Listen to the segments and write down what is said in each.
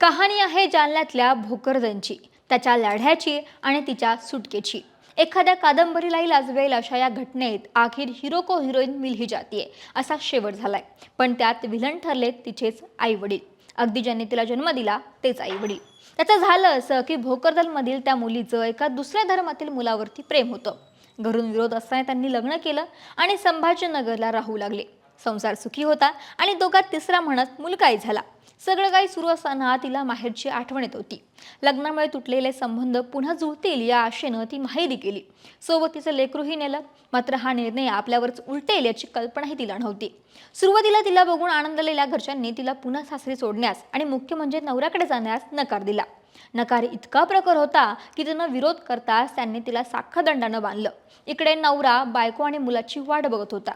कहाणी आहे जालन्यातल्या भोकरदनची त्याच्या लढ्याची आणि तिच्या सुटकेची. एखाद्या कादंबरीलाही लाजवेल अशा या घटनेत अखेर हिरो को हिरोईन मिल ही जातीये असा शेवट झालाय. पण त्यात विलन ठरलेत तिचेच आई वडील अगदी ज्यांनी तिला जन्म दिला तेच आई वडील त्याचं झालं असं की भोकरदलमधील त्या मुलीचं एका दुसऱ्या धर्मातील मुलावरती प्रेम होतं. घरून विरोध असताना त्यांनी लग्न केलं आणि संभाजीनगरला राहू लागले. संसार सुखी होता आणि दोघात तिसरा म्हणत मुलगाही झाला. सगळं काही सुरू असताना तिला माहेरची आठवण येत होती. लग्नामुळे तुटलेले संबंध पुन्हा जुळतील या आशेनं ती माहेरी केली सोबत तिचं लेकरूही नेलं मात्र हा निर्णय आपल्यावरच उलटेल याची कल्पनाही तिला नव्हती. सुरुवातीला तिला बघून आनंदलेल्या घरच्यांनी तिला पुन्हा सासरी सोडण्यास आणि मुख्य म्हणजे नवऱ्याकडे जाण्यास नकार दिला. नकार इतका प्रकार होता की तिनं विरोध करताच त्यांनी तिला साखदंडानं बांधलं. इकडे नवरा बायको आणि मुलाची वाट बघत होता.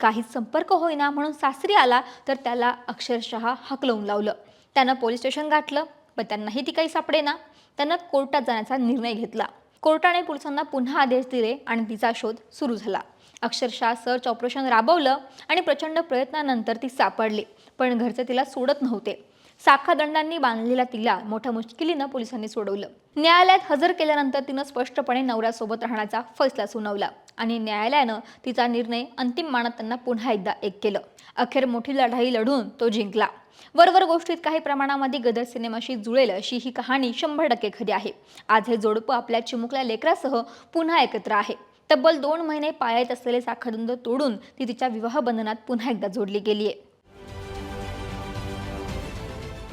काहीच संपर्क होईना म्हणून सासरी आला तर त्याला अक्षरशः हकलवून लावलं. त्यानं पोलीस स्टेशन गाठलं पण त्यांनाही ती काही सापडेना. त्यानं कोर्टात जाण्याचा निर्णय घेतला. कोर्टाने पोलिसांना पुन्हा आदेश दिले आणि तिचा शोध सुरू झाला. अक्षरशः सर्च ऑपरेशन राबवलं आणि प्रचंड प्रयत्नानंतर ती सापडली पण घरचे तिला सोडत नव्हते. साखादंडांनी बांधलेला तिला मोठ्या मुश्किलीनं पोलिसांनी सोडवलं. न्यायालयात हजर केल्यानंतर तिनं स्पष्टपणे नवऱ्यासोबत राहण्याचा फैसला सुनावला आणि न्यायालयानं तिचा निर्णय अंतिम मानत त्यांना पुन्हा एकदा एक केलं. अखेर मोठी लढाई लढून तो जिंकला. वरवर गोष्टीत काही प्रमाणामध्ये गदर सिनेमाशी जुळेल अशी ही कहाणी शंभर टक्के खरी आहे. आज हे जोडपं आपल्या चिमुकल्या लेकरासह पुन्हा एकत्र आहे. तब्बल दोन महिने पाळत असलेले साखरदंड तोडून ती तिच्या विवाह बंधनात पुन्हा एकदा जोडली गेली आहे